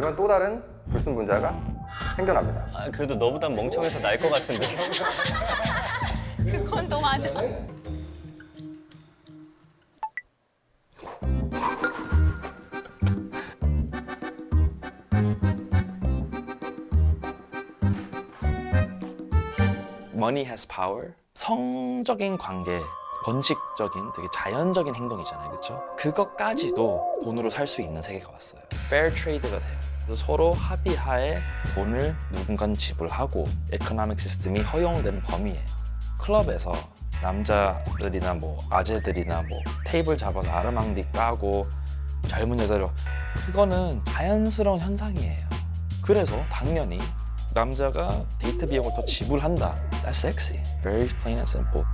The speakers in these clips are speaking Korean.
그런 또 다른 불순분자가 생겨납니다. 아, 그래도 너보단 멍청해서 날 것 같은데. 그건 또 맞아. money has power. 성적인 관계, 번식적인 되게 자연적인 행동이잖아요. 그렇죠? 그것까지도 돈으로 살 수 있는 세계가 왔어요. fair trade가 돼요. 서로 합의하에 돈을 누군가는 지불하고 에코노믹 시스템이 허용되는 범위예요. 클럽에서 남자들이나 뭐 아재들이나 뭐 테이블 잡아서 아르망디 까고 젊은 여자로 그거는 자연스러운 현상이에요. 그래서 당연히 남자가 데이트 비용을 더 지불한다. That's sexy. Very plain and simple.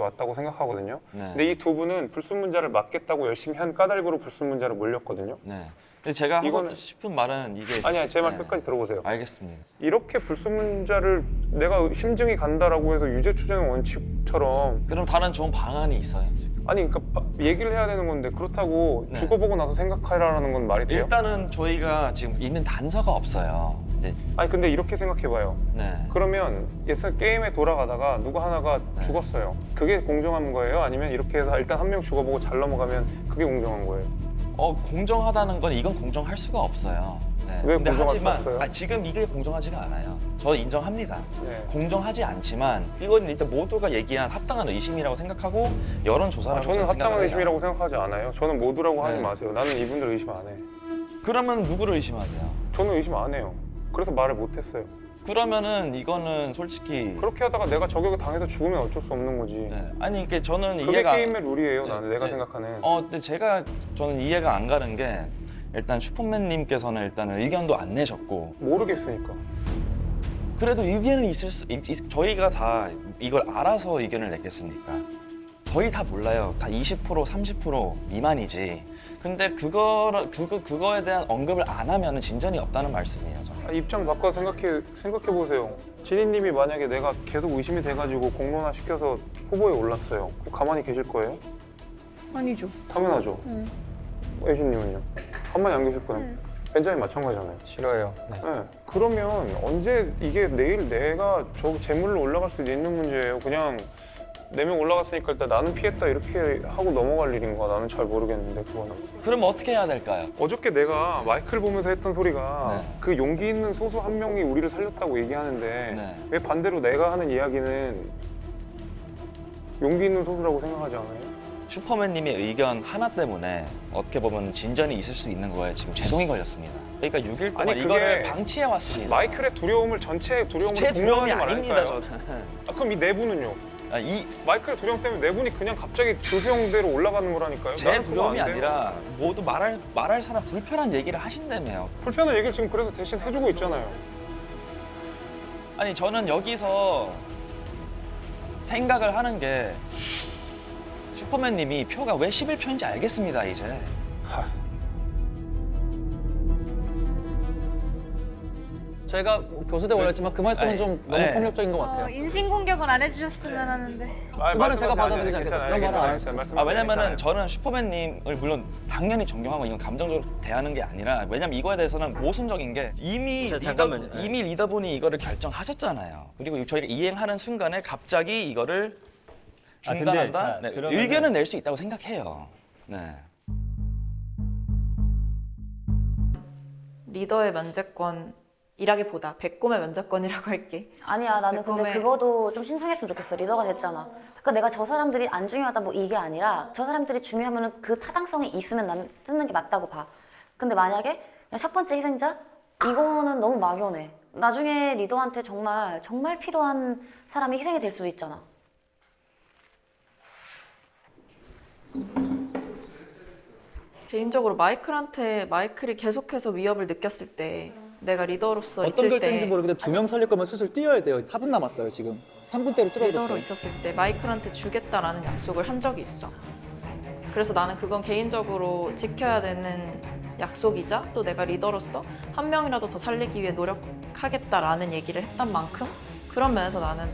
왔다고 생각하거든요. 네. 근데 이 두 분은 불순문자를 막겠다고 열심히 한 까닭으로 불순문자를 몰렸거든요. 네. 근데 제가 하고 이거는- 싶은 말은 이게 아니야, 제 말 네. 끝까지 들어보세요. 알겠습니다. 이렇게 불순문자를 내가 심증이 간다라고 해서 유죄 추정의 원칙처럼 그럼 다른 좋은 방안이 있어요. 아니 그러니까 바- 얘기를 해야 되는 건데 그렇다고 네. 죽어보고 나서 생각하라는 건 말이 돼요? 일단은 저희가 지금 있는 단서가 없어요. 네. 아니 근데 이렇게 생각해봐요. 네. 그러면 예전 게임에 돌아가다가 누구 하나가 네. 죽었어요. 그게 공정한 거예요? 아니면 이렇게 해서 일단 한 명 죽어보고 잘 넘어가면 그게 공정한 거예요? 어 공정하다는 건 이건 공정할 수가 없어요. 네. 왜 근데 공정할 수 하지만 없어요? 아, 지금 이게 공정하지가 않아요. 저 인정합니다. 네. 공정하지 않지만 이건 일단 모두가 얘기한 합당한 의심이라고 생각하고 여론 조사라고 아, 저는 합당한. 의심이라고 생각하지 않아요. 저는 모두라고 하지 네. 마세요. 나는 이분들 의심 안 해. 그러면 누구를 의심하세요? 저는 의심 안 해요. 그래서 말을 못 했어요. 그러면은 이거는 솔직히 그렇게 하다가 내가 저격을 당해서 죽으면 어쩔 수 없는 거지. 네. 아니 이게 저는 그게 이해가 게임의 룰이에요. 네, 나는 내가 네. 생각하는. 어 근데 제가 저는 이해가 안 가는 게 일단 슈퍼맨님께서는 일단 의견도 안 내셨고 모르겠으니까. 그래도 의견은 있을 수 있- 있- 저희가 다 이걸 알아서 의견을 냈겠습니까? 저희 다 몰라요. 다 20% 30% 미만이지. 근데 그거 그거 그거에 대한 언급을 안 하면은 진전이 없다는 말씀이에요. 저는. 아, 입장 바꿔 생각해 생각해 보세요. 진희님이 만약에 내가 계속 의심이 돼가지고 공론화 시켜서 후보에 올랐어요. 그럼 가만히 계실 거예요? 아니죠. 당연하죠. 응. 애신님은요? 가만히 안 계실 거예요. 응. 벤자민 마찬가지잖아요. 싫어요. 네. 네. 그러면 언제 이게 내일 내가 저 재물로 올라갈 수 있는 문제예요. 그냥 네 명 올라갔으니까 일단 나는 피했다 이렇게 하고 넘어갈 일인가 나는 잘 모르겠는데 그거는 그럼 어떻게 해야 될까요? 어저께 내가 마이크를 보면서 했던 소리가 네. 그 용기 있는 소수 한 명이 우리를 살렸다고 얘기하는데 네. 왜 반대로 내가 하는 이야기는 용기 있는 소수라고 생각하지 않아요? 슈퍼맨님의 의견 하나 때문에 어떻게 보면 진전이 있을 수 있는 거에 지금 제동이 걸렸습니다. 그러니까 6일 동안 아니, 그게 이거를 방치해 왔습니다. 마이클의 두려움을 전체 두려움으로 제 두려움이 공유하지 아닙니다. 저는. 아, 그럼 이네 분은요? 아, 이 마이클의 두려움 때문에 네 분이 그냥 갑자기 조수형대로 올라가는 거라니까요. 제 나는 그거 두려움이 안 돼요. 아니라 모두 말할 말할 사람 불편한 얘기를 하신다며요. 불편한 얘기를 지금 그래서 대신 해주고 있잖아요. 아니 저는 여기서 생각을 하는 게 슈퍼맨님이 표가 왜 11표인지 알겠습니다 이제. 제가 교수대 올렸지만 그 말씀은 좀 너무 네. 폭력적인 것 어, 같아요. 인신공격은 안 해주셨으면 하는데. 아, 그 말은 말씀하세요. 제가 받아들이지 않겠어요. 그런 말은 안. 했어요. 아 왜냐면은. 저는 슈퍼맨님을 물론 당연히 존경하고 이건 감정적으로 대하는 게 아니라 왜냐면 이거에 대해서는 모순적인 게 이미 자, 잠깐만요. 네. 이미 리더분이 이거를 결정하셨잖아요. 그리고 저희가 이행하는 순간에 갑자기 이거를 아, 근데 중단한다. 자, 네, 그러면은- 의견은 낼 수 있다고 생각해요. 네. 리더의 면제권 이라기보다 백곰의 면제권이라고 할게. 아니야 나는 근데 매콤해. 그거도 좀 신중했으면 좋겠어. 리더가 됐잖아. 그러니까 내가 저 사람들이 안 중요하다 뭐 이게 아니라 저 사람들이 중요하면 그 타당성이 있으면 나는 쓰는 게 맞다고 봐. 근데 만약에 그냥 첫 번째 희생자? 이거는 너무 막연해. 나중에 리더한테 정말 정말 필요한 사람이 희생이 될 수도 있잖아. 개인적으로 마이클한테 마이클이 계속해서 위협을 느꼈을 때 내가 리더로서 어떤 있을 결정인지 때 모르겠는데 두 명 살릴 거면 슬슬 뛰어야 돼요. 4분 남았어요 지금. 3분대로 리더로 줄어들었어요. 있었을 때 마이클한테 주겠다라는 약속을 한 적이 있어. 그래서 나는 그건 개인적으로 지켜야 되는 약속이자 또 내가 리더로서 한 명이라도 더 살리기 위해 노력하겠다라는 얘기를 했던 만큼 그런 면에서 나는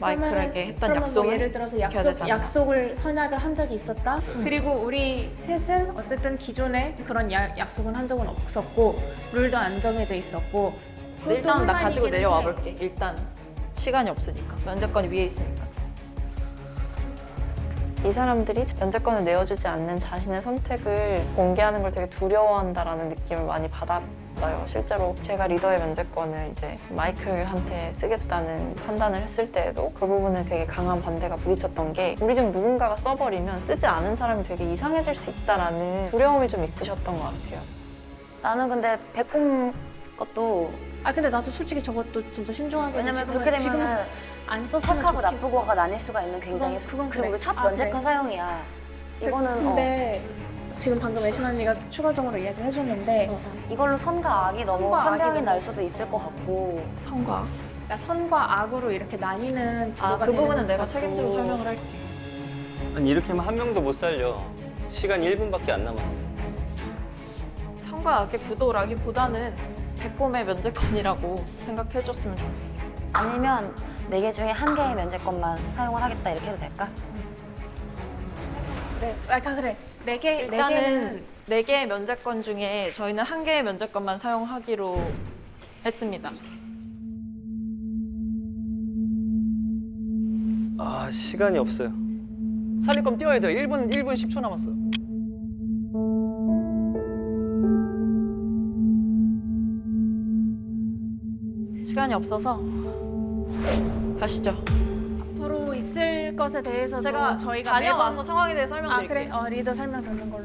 마이클에게 했던 그러면 뭐 약속을 예를 들어서 지켜야 약속, 되잖아. 약속을 선약을 한 적이 있었다. 그리고 우리 셋은 어쨌든 기존에 그런 야- 약속은 한 적은 없었고 룰도 안 정해져 있었고. 그것도 일단 나 가지고 내려와 해. 볼게. 일단 시간이 없으니까 면제권이 위에 있으니까. 이 사람들이 면제권을 내어주지 않는 자신의 선택을 공개하는 걸 되게 두려워한다라는 느낌을 많이 받았 어요. 실제로 제가 리더의 면제권을 이제 마이클한테 쓰겠다는 판단을 했을 때에도 그 부분에 되게 강한 반대가 부딪혔던 게 우리 중 누군가가 써버리면 쓰지 않은 사람이 되게 이상해질 수 있다라는 두려움이 좀 있으셨던 것 같아요. 나는 근데 백곰 것도 아 근데 나도 솔직히 저것도 진짜 신중하게 왜냐면 그렇게 되면 안 썼으면 착하고 좋겠어. 나쁘고가 나뉠 수가 있는 굉장히 그건- 그건 그리고 그래. 우리 첫 아, 면제권 그래. 사용이야. 이거는 어, 근데 지금 방금 애신 언니가 추가적으로 이야기를 해줬는데 이걸로 선과 악이 너무 선과 악이 날 수도 있을 것 같고 성과. 그러니까 선과 악으로 이렇게 나뉘는 아, 구도가 그 부분은 내가 책임지고 설명을 할게. 아니 이렇게 하면 한 명도 못 살려. 시간 1분밖에 안 남았어. 성과 악의 구도라기보다는 백곰의 면제권이라고 생각해줬으면 좋겠어. 아니면 네 개 중에 한 개의 면제권만 사용을 하겠다 이렇게 해도 될까? 그래. 아 그래. 네 개, 네 일단은 개는 네 개의 면제권 중에 저희는 한 개의 면제권만 사용하기로 했습니다. 아 시간이 없어요. 살릴 거면 뛰어야 돼. 1분 1분 10초 남았어. 시간이 없어서 가시죠. 앞으로 있을 것에 대해서도 제가 저희가 다녀와서 매번- 상황에 대해 아 설명드릴게요. 그래. 어, 리더 설명 듣는 걸로.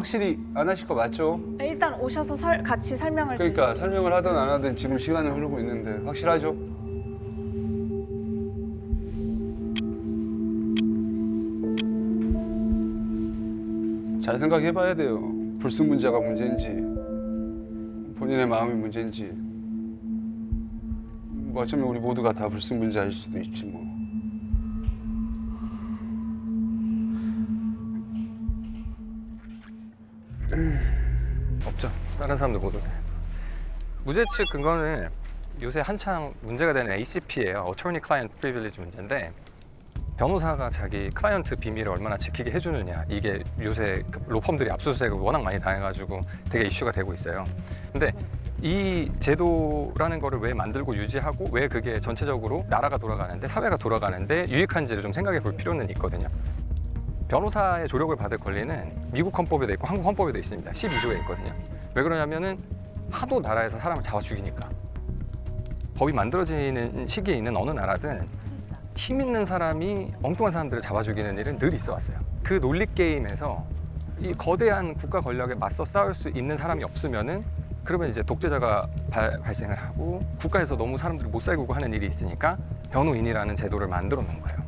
확실히 안 하실 거 맞죠? 일단 오셔서 설, 같이 설명을 그러니까 설명을 하든 안 하든 지금 시간이 흐르고 있는데 확실하죠? 잘 생각해봐야 돼요. 불승분자가 문제인지 본인의 마음이 문제인지 뭐 어쩌면 우리 모두가 다 불승분자일 수도 있지 뭐. 다른 사람들 모두. 무죄 측 근거는 요새 한창 문제가 되는 ACP예요. Attorney Client Privilege 문제인데 변호사가 자기 클라이언트 비밀을 얼마나 지키게 해주느냐 이게 요새 그 로펌들이 압수수색을 워낙 많이 당해가지고 되게 이슈가 되고 있어요. 근데 이 제도라는 거를 왜 만들고 유지하고 왜 그게 전체적으로 나라가 돌아가는데 사회가 돌아가는데 유익한지를 좀 생각해 볼 필요는 있거든요. 변호사의 조력을 받을 권리는 미국 헌법에도 있고 한국 헌법에도 있습니다. 12조에 있거든요. 왜 그러냐면은 하도 나라에서 사람을 잡아 죽이니까. 법이 만들어지는 시기에 있는 어느 나라든 힘 있는 사람이 엉뚱한 사람들을 잡아 죽이는 일은 늘 있어 왔어요. 그 논리 게임에서 이 거대한 국가 권력에 맞서 싸울 수 있는 사람이 없으면은 그러면 이제 독재자가 발, 발생을 하고 국가에서 너무 사람들을 못 살고 하는 일이 있으니까 변호인이라는 제도를 만들어 놓은 거예요.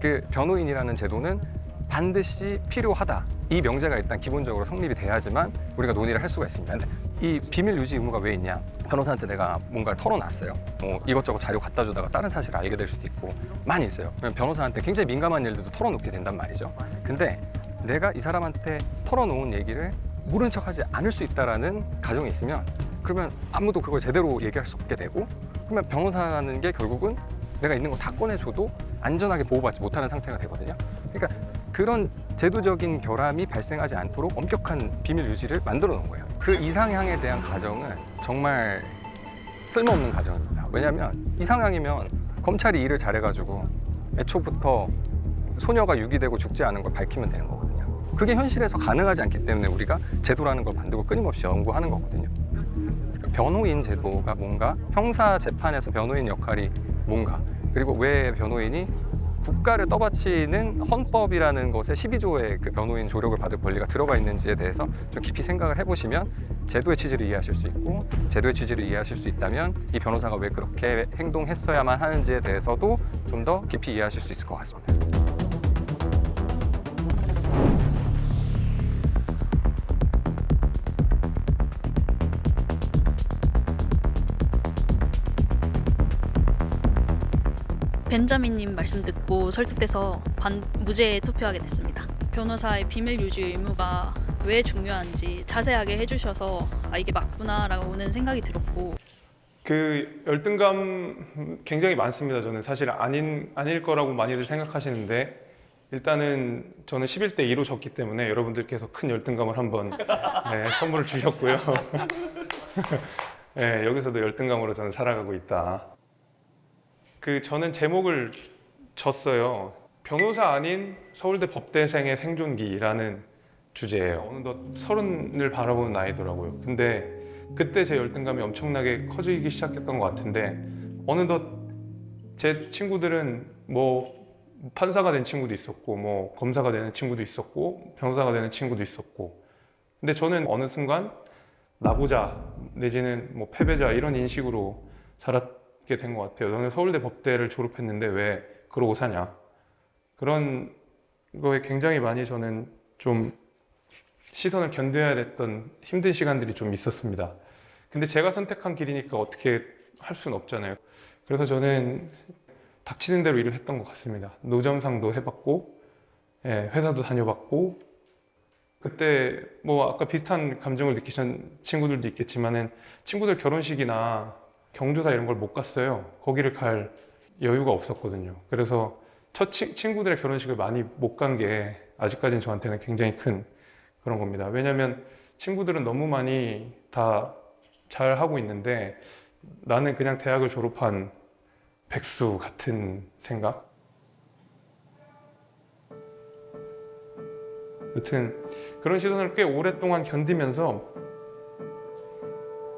그 변호인이라는 제도는 반드시 필요하다. 이 명제가 일단 기본적으로 성립이 돼야지만 우리가 논의를 할 수가 있습니다. 근데 이 비밀 유지 의무가 왜 있냐? 변호사한테 내가 뭔가를 털어놨어요. 뭐 이것저것 자료 갖다 주다가 다른 사실을 알게 될 수도 있고 많이 있어요. 변호사한테 굉장히 민감한 일들도 털어놓게 된단 말이죠. 근데 내가 이 사람한테 털어놓은 얘기를 모른 척하지 않을 수 있다라는 가정이 있으면 그러면 아무도 그걸 제대로 얘기할 수 없게 되고 그러면 변호사라는 게 결국은 내가 있는 거 다 꺼내줘도 안전하게 보호받지 못하는 상태가 되거든요. 그러니까 그런 제도적인 결함이 발생하지 않도록 엄격한 비밀 유지를 만들어 놓은 거예요. 그 이상향에 대한 가정은 정말 쓸모없는 가정입니다. 왜냐하면 이상향이면 검찰이 일을 잘해가지고 애초부터 소녀가 유기되고 죽지 않은 걸 밝히면 되는 거거든요. 그게 현실에서 가능하지 않기 때문에 우리가 제도라는 걸 만들고 끊임없이 연구하는 거거든요. 그러니까 변호인 제도가 뭔가 형사 재판에서 변호인 역할이 뭔가 그리고 왜 변호인이 국가를 떠받치는 헌법이라는 것에 12조의 그 변호인 조력을 받을 권리가 들어가 있는지에 대해서 좀 깊이 생각을 해보시면 제도의 취지를 이해하실 수 있고 제도의 취지를 이해하실 수 있다면 이 변호사가 왜 그렇게 행동했어야만 하는지에 대해서도 좀 더 깊이 이해하실 수 있을 것 같습니다. 벤자민님 말씀 듣고 설득돼서 반, 무죄에 투표하게 됐습니다. 변호사의 비밀 유지 의무가 왜 중요한지 자세하게 해주셔서 아 이게 맞구나라고는 생각이 들었고 그 열등감 굉장히 많습니다. 저는 사실 아닌 아닐 거라고 많이들 생각하시는데 일단은 저는 11대 2로 졌기 때문에 여러분들께서 큰 열등감을 한번 네, 선물을 주셨고요. 네, 여기서도 열등감으로 저는 살아가고 있다. 그 저는 제목을 졌어요. 변호사 아닌 서울대 법대생의 생존기라는 주제예요. 어느덧 서른을 바라보는 나이더라고요. 근데 그때 제 열등감이 엄청나게 커지기 시작했던 것 같은데 어느덧 제 친구들은 뭐 판사가 된 친구도 있었고 뭐 검사가 되는 친구도 있었고 변호사가 되는 친구도 있었고 근데 저는 어느 순간 나고자 내지는 뭐 패배자 이런 인식으로 자 랐게 된 것 같아요. 너는 서울대 법대를 졸업했는데 왜 그러고 사냐 그런 거에 굉장히 많이 저는 좀 시선을 견뎌야 됐던 힘든 시간들이 좀 있었습니다. 근데 제가 선택한 길이니까 어떻게 할 수는 없잖아요. 그래서 저는 닥치는 대로 일을 했던 것 같습니다. 노점상도 해봤고, 예, 회사도 다녀봤고, 그때 뭐 아까 비슷한 감정을 느끼신 친구들도 있겠지만은 친구들 결혼식이나 경조사 이런 걸 못 갔어요. 거기를 갈 여유가 없었거든요. 그래서 첫 치- 친구들의 결혼식을 많이 못 간 게 아직까지는 저한테는 굉장히 큰 그런 겁니다. 왜냐하면 친구들은 너무 많이 다 잘 하고 있는데 나는 그냥 대학을 졸업한 백수 같은 생각? 여튼 그런 시선을 꽤 오랫동안 견디면서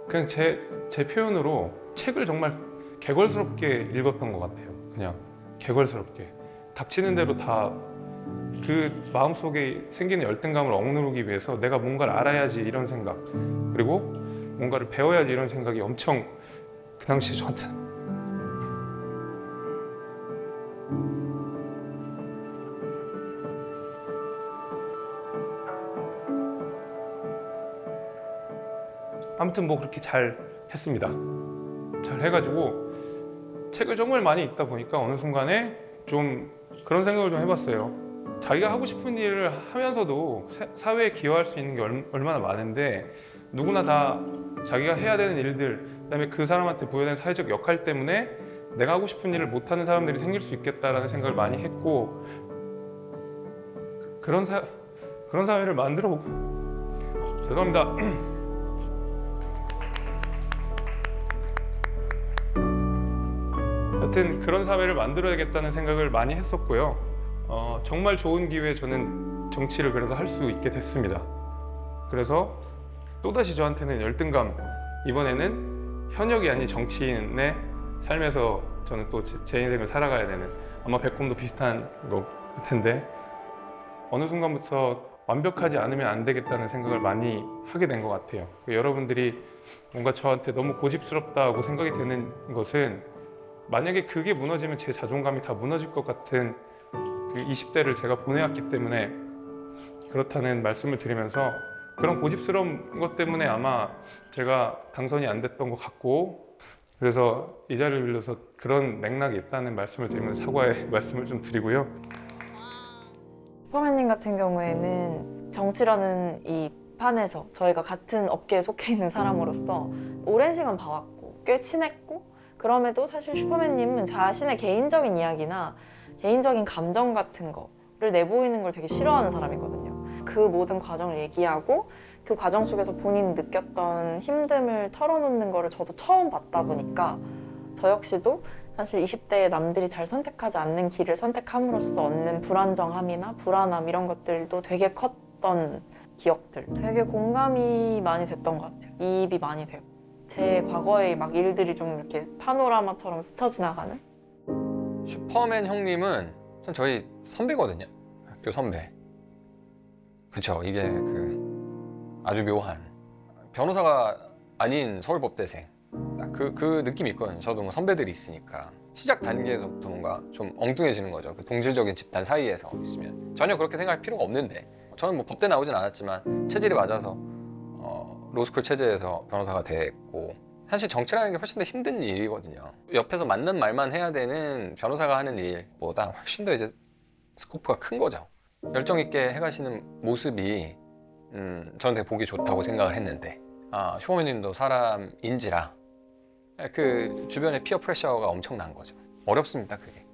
그냥 제, 제 표현으로 책을 정말 개걸스럽게 읽었던 것 같아요. 그냥 개걸스럽게. 닥치는 대로 다 그 마음속에 생기는 열등감을 억누르기 위해서 내가 뭔가를 알아야지 이런 생각 그리고 뭔가를 배워야지 이런 생각이 엄청 그 당시에 저한테는 아무튼 뭐 그렇게 잘 했습니다. 잘 해가지고 책을 정말 많이 읽다 보니까 어느 순간에 좀 그런 생각을 좀 해봤어요. 자기가 하고 싶은 일을 하면서도 사- 사회에 기여할 수 있는 게 얼- 얼마나 많은데 누구나 다 자기가 해야 되는 일들, 그다음에 그 사람한테 부여된 사회적 역할 때문에 내가 하고 싶은 일을 못하는 사람들이 생길 수 있겠다라는 생각을 많이 했고 그런 사 그런 사회를 만들어 죄송합니다. 여튼 그런 사회를 만들어야겠다는 생각을 많이 했었고요. 어, 정말 좋은 기회에 저는 정치를 그래서 할 수 있게 됐습니다. 그래서 또다시 저한테는 열등감 이번에는 현역이 아닌 정치인의 삶에서 저는 또 제 인생을 살아가야 되는 아마 백곰도 비슷한 것 텐데 어느 순간부터 완벽하지 않으면 안 되겠다는 생각을 많이 하게 된 것 같아요. 여러분들이 뭔가 저한테 너무 고집스럽다고 생각이 되는 것은 만약에 그게 무너지면 제 자존감이 다 무너질 것 같은 그 20대를 제가 보내왔기 때문에 그렇다는 말씀을 드리면서 그런 고집스러운 것 때문에 아마 제가 당선이 안 됐던 것 같고 그래서 이 자리를 빌려서 그런 맥락이 있다는 말씀을 드리면서 사과의 말씀을 좀 드리고요. 슈퍼맨님 같은 경우에는 정치라는 이 판에서 저희가 같은 업계에 속해 있는 사람으로서 오랜 시간 봐왔고 꽤 친했고 그럼에도 사실 슈퍼맨님은 자신의 개인적인 이야기나 개인적인 감정 같은 거를 내보이는 걸 되게 싫어하는 사람이거든요. 그 모든 과정을 얘기하고 그 과정 속에서 본인이 느꼈던 힘듦을 털어놓는 거를 저도 처음 봤다 보니까 저 역시도 사실 20대의 남들이 잘 선택하지 않는 길을 선택함으로써 얻는 불안정함이나 불안함 이런 것들도 되게 컸던 기억들. 되게 공감이 많이 됐던 것 같아요. 이입이 많이 되고 제 과거의 막 일들이 좀 이렇게 파노라마처럼 스쳐 지나가는 슈퍼맨 형님은 전 저희 선배거든요. 학교 선배. 그쵸. 이게 그 아주 묘한 변호사가 아닌 서울법대생 그, 그 느낌이 있거든요. 저도 뭐 선배들이 있으니까 시작 단계에서부터 뭔가 좀 엉뚱해지는 거죠. 그 동질적인 집단 사이에서 있으면 전혀 그렇게 생각할 필요가 없는데 저는 뭐 법대 나오진 않았지만 체질이 맞아서 어, 로스쿨 체제에서 변호사가 됐고 사실 정치라는 게 훨씬 더 힘든 일이거든요. 옆에서 맞는 말만 해야 되는 변호사가 하는 일보다 훨씬 더 이제 스코프가 큰 거죠. 열정 있게 해가시는 모습이 음, 저는 되게 보기 좋다고 생각을 했는데 아, 슈퍼맨님도 사람인지라 그 주변에 피어 프레셔가 엄청난 거죠. 어렵습니다, 그게.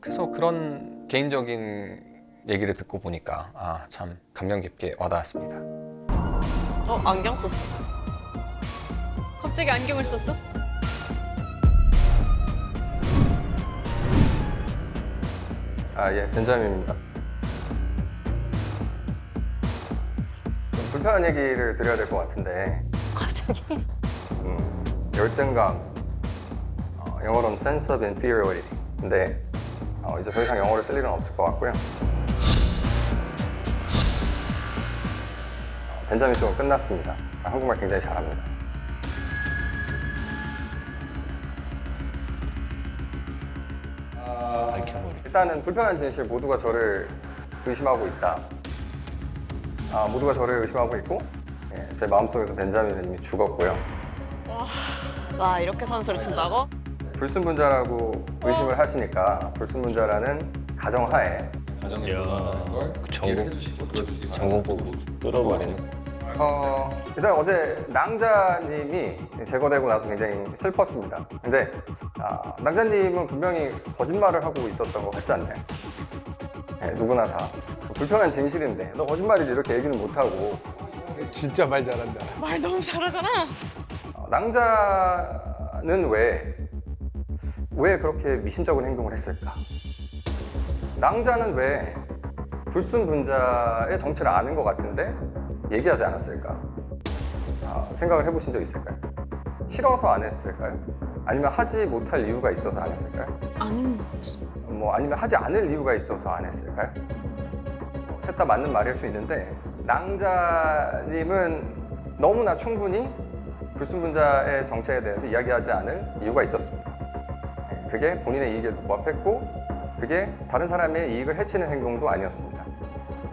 그래서 그런 개인적인 얘기를 듣고 보니까 아, 참 감명 깊게 와닿았습니다. 어 안경 썼어. 갑자기 안경을 썼어? 아, 예, 벤자민입니다. 좀 불편한 얘기를 드려야 될 것 같은데. 갑자기? 음, 열등감, 어, 영어로는 sense of inferiority. 근데 어, 이제 더 이상 영어를 쓸 일은 없을 것 같고요. 벤자민 쇼는 끝났습니다. 자, 한국말 굉장히 잘합니다. 밝혀버리. 일단은 불편한 진실 모두가 저를 의심하고 있다. 아, 모두가 저를 의심하고 있고 예, 제 마음속에서 벤자민은 이미 죽었고요. 와 이렇게 선수를 친다고? 불순분자라고 의심을 하시니까 불순분자라는 가정하에 전공 전공법으로 뚫어버리네. 어, 일단 어제 낭자님이 제거되고 나서 굉장히 슬펐습니다. 근데 아, 낭자님은 분명히 거짓말을 하고 있었던 것 같지 않나요? 네, 누구나 다 불편한 진실인데 너 거짓말이지 이렇게 얘기는 못하고 진짜 말 잘한다. 말 너무 잘하잖아. 어, 낭자는 왜, 왜 그렇게 미심쩍은 행동을 했을까? 낭자는 왜 불순분자의 정체를 아는 것 같은데 얘기하지 않았을까? 아, 생각을 해보신 적 있을까요? 싫어서 안 했을까요? 아니면 하지 못할 이유가 있어서 안 했을까요? 아닌 뭐 아니면 하지 않을 이유가 있어서 안 했을까요? 셋다 맞는 말일 수 있는데 낭자님은 너무나 충분히 불순분자의 정체에 대해서 이야기하지 않을 이유가 있었습니다. 네, 그게 본인의 이익에도 부합했고 그게 다른 사람의 이익을 해치는 행동도 아니었습니다.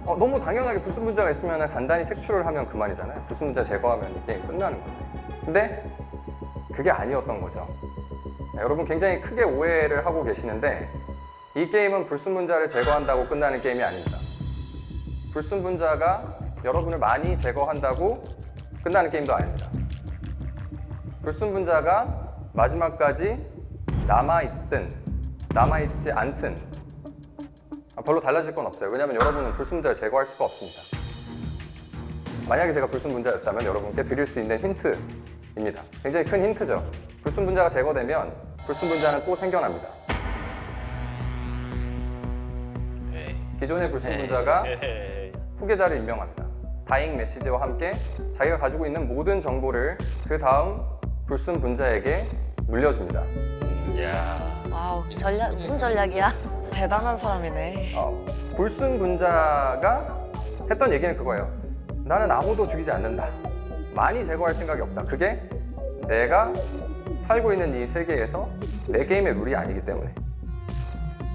어, 너무 당연하게 불순분자가 있으면 간단히 색출을 하면 그만이잖아요. 불순분자 제거하면 이 게임 끝나는 건데. 근데 그게 아니었던 거죠. 네, 여러분 굉장히 크게 오해를 하고 계시는데 이 게임은 불순 분자를 제거한다고 끝나는 게임이 아닙니다. 불순 분자가 여러분을 많이 제거한다고 끝나는 게임도 아닙니다. 불순 분자가 마지막까지 남아있든 남아있지 않든 별로 달라질 건 없어요. 왜냐하면 여러분은 불순분자를 제거할 수가 없습니다. 만약에 제가 불순분자였다면 여러분께 드릴 수 있는 힌트입니다. 굉장히 큰 힌트죠. 불순분자가 제거되면 불순분자는 또 생겨납니다. 기존의 불순분자가 후계자를 임명합니다. 다잉 메시지와 함께 자기가 가지고 있는 모든 정보를 그 다음 불순 분자에게 물려줍니다. 야. 와우 전략 무슨 전략이야? 대단한 사람이네. 어, 불순 분자가 했던 얘기는 그거예요. 나는 아무도 죽이지 않는다. 많이 제거할 생각이 없다. 그게 내가 살고 있는 이 세계에서 내 게임의 룰이 아니기 때문에.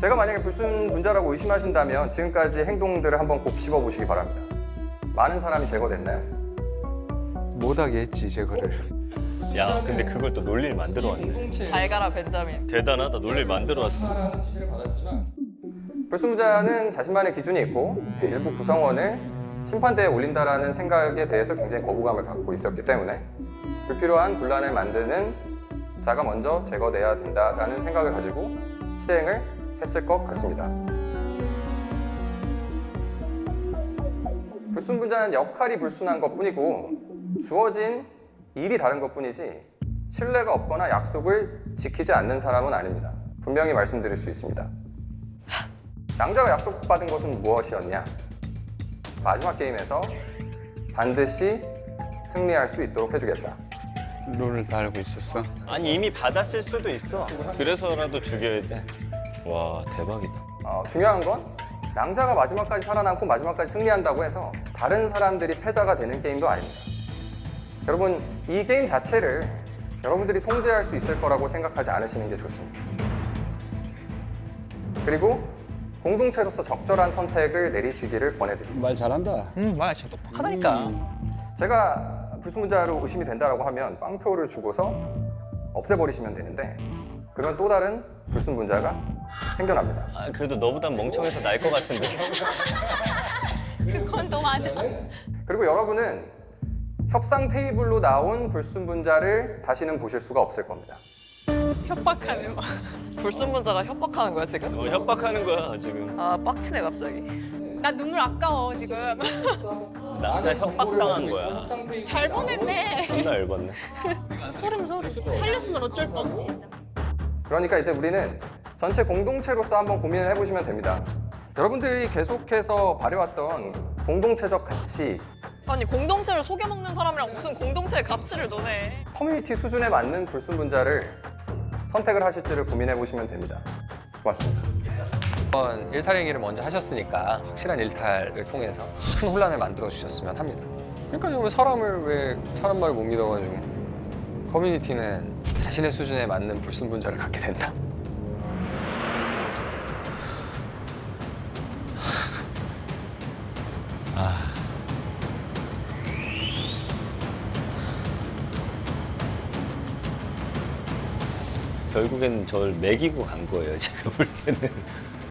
제가 만약에 불순 분자라고 의심하신다면 지금까지 행동들을 한번 곱씹어 보시기 바랍니다. 많은 사람이 제거됐나요? 못하게 했지 제거를. 야, 근데 그걸 또 논리를 만들어 왔네. 잘 가라 벤자민. 대단하다. 논리를 만들어 왔어. 불순분자는 자신만의 기준이 있고 일부 구성원을 심판대에 올린다라는 생각에 대해서 굉장히 거부감을 갖고 있었기 때문에 불필요한 분란을 만드는 자가 먼저 제거돼야 된다라는 생각을 가지고 실행을 했을 것 같습니다. 불순분자는 역할이 불순한 것 뿐이고 주어진 일이 다른 것 뿐이지 신뢰가 없거나 약속을 지키지 않는 사람은 아닙니다. 분명히 말씀드릴 수 있습니다. 낭자가 약속받은 것은 무엇이었냐? 마지막 게임에서 반드시 승리할 수 있도록 해주겠다. 룰을 다 알고 있었어. 아니 이미 받았을 수도 있어. 그래서라도 죽여야 돼. 와 대박이다. 어, 중요한 건 낭자가 마지막까지 살아남고 마지막까지 승리한다고 해서 다른 사람들이 패자가 되는 게임도 아닙니다. 여러분 이 게임 자체를 여러분들이 통제할 수 있을 거라고 생각하지 않으시는 게 좋습니다. 그리고 공동체로서 적절한 선택을 내리시기를 권해드립니다. 말 잘한다. 음, 말 진짜 똑똑하다니까. 제가 불순분자로 의심이 된다라고 하면 빵표를 주고서 없애버리시면 되는데 그러면 또 다른 불순분자가 생겨납니다. 아, 그래도 너보단 멍청해서 나을 것 같은데. 그건 또 맞아. 그리고 여러분은 협상 테이블로 나온 불순분자를 다시는 보실 수가 없을 겁니다. 협박하는 거. 불순분자가 협박하는 거야 지금? 어, 협박하는 거야 지금. 아 빡치네 갑자기. 나 눈물 아까워 지금. 남자 협박당한 거야. 잘 보냈네. 존나 열받네. 소름 소름. 살렸으면 어쩔 뻔 진짜. 그러니까 이제 우리는 전체 공동체로서 한번 고민을 해보시면 됩니다. 여러분들이 계속해서 발휘왔던 공동체적 가치, 아니 공동체를 속여먹는 사람이랑 무슨 공동체의 가치를 너네. 커뮤니티 수준에 맞는 불순 분자를 선택을 하실지를 고민해 보시면 됩니다. 고맙습니다. 이번 일탈 행위를 먼저 하셨으니까 확실한 일탈을 통해서 큰 혼란을 만들어 주셨으면 합니다. 그러니까 왜 사람을 왜 사람 말을 못 믿어가지고 커뮤니티는 자신의 수준에 맞는 불순 분자를 갖게 된다. 결국엔 저를 매기고 간 거예요 제가 볼 때는.